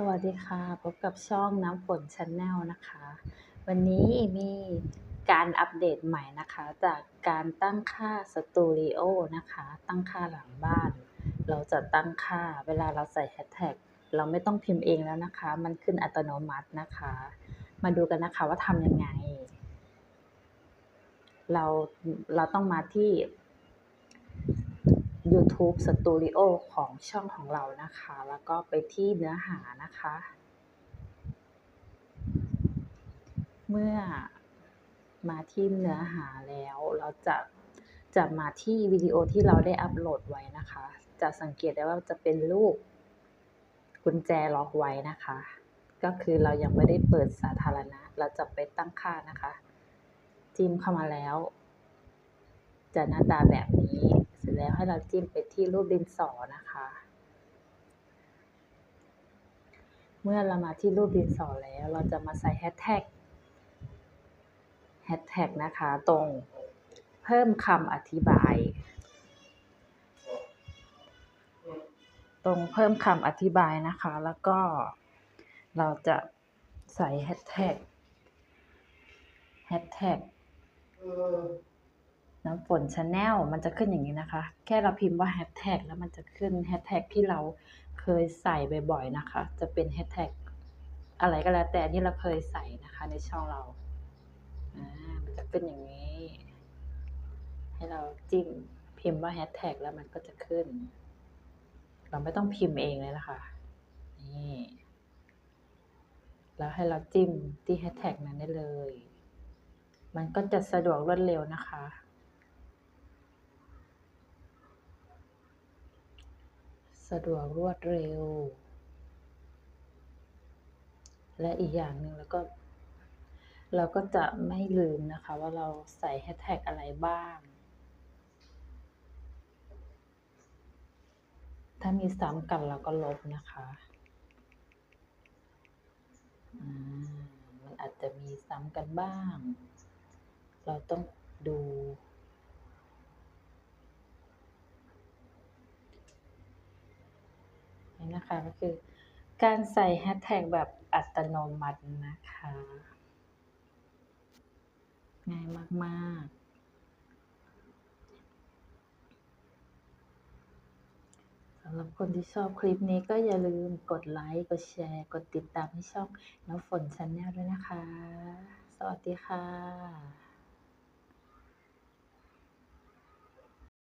สวัสดีค่ะ พบกับช่องน้ำฝนชาแนลนะคะ วันนี้มีการอัปเดตใหม่นะคะ จากการตั้งค่าสตูดิโอนะคะ ตั้งค่าหลังบ้าน เราจะตั้งค่าเวลาเราใส่แฮชแท็กเราไม่ต้องพิมพ์เองแล้วนะคะ มันขึ้นอัตโนมัตินะคะ มาดูกันนะคะว่าทำยังไง เราเราต้องมาที่ YouTube Studio ของช่องของเรานะคะ แล้วก็ไปที่เนื้อหานะคะ เมื่อมาที่เนื้อหาแล้วเราจะจะมาที่วิดีโอที่เราได้อัปโหลดไว้นะคะ จะสังเกตได้ว่าจะเป็นรูปกุญแจล็อกไว้นะคะ ก็คือเรายังไม่ได้เปิดสาธารณะ เราจะไปตั้งค่านะคะ จิ้มเข้ามาแล้ว จะหน้าตาแบบนี้ แล้วให้เราจิ้มไปที่รูปดินสอนะคะ เมื่อเรามาที่รูปดินสอแล้ว เราจะมาใส่แฮชแท็กแฮชแท็กนะคะตรงเพิ่มคำอธิบาย ตรงเพิ่มคำอธิบายนะคะ แล้วก็เราจะใส่แฮชแท็กแฮชแท็ก น้ำฝนชาแนลมันจะขึ้นอย่างนี้นะคะ แค่เราพิมพ์ว่าแฮชแท็กแล้วมันจะขึ้นแฮชแท็กที่เราเคยใส่บ่อยๆนะคะ จะเป็นแฮชแท็กอะไรก็แล้วแต่ที่เราเคยใส่นะคะในช่องเราอ่ามันจะขึ้นอย่างนี้ ให้เราจิ้มพิมพ์ว่าแฮชแท็กแล้วมันก็จะขึ้น เราไม่ต้องพิมพ์เองเลยนะคะนี่แล้วให้เราจิ้มที่แฮชแท็กนั้นได้เลย มันก็จะสะดวกรวดเร็วนะคะ สะดวกรวดเร็ว และอีกอย่างหนึ่งแล้วก็ เราก็จะไม่ลืมนะคะ ว่าเราใส่แฮชแท็กอะไรบ้าง ถ้ามีซ้ำกันเราก็ลบนะคะมันอาจจะมีซ้ำกันบ้าง เราต้องดู นะคะก็คือ การใส่แฮชแท็กแบบอัตโนมัตินะคะ ง่ายมากๆสำหรับคนที่ชอบคลิปนี้ก็อย่าลืมกดไลค์ กดแชร์ กดติดตามให้ช่องน้ำฝนชาแนลด้วยนะคะ สวัสดีค่ะ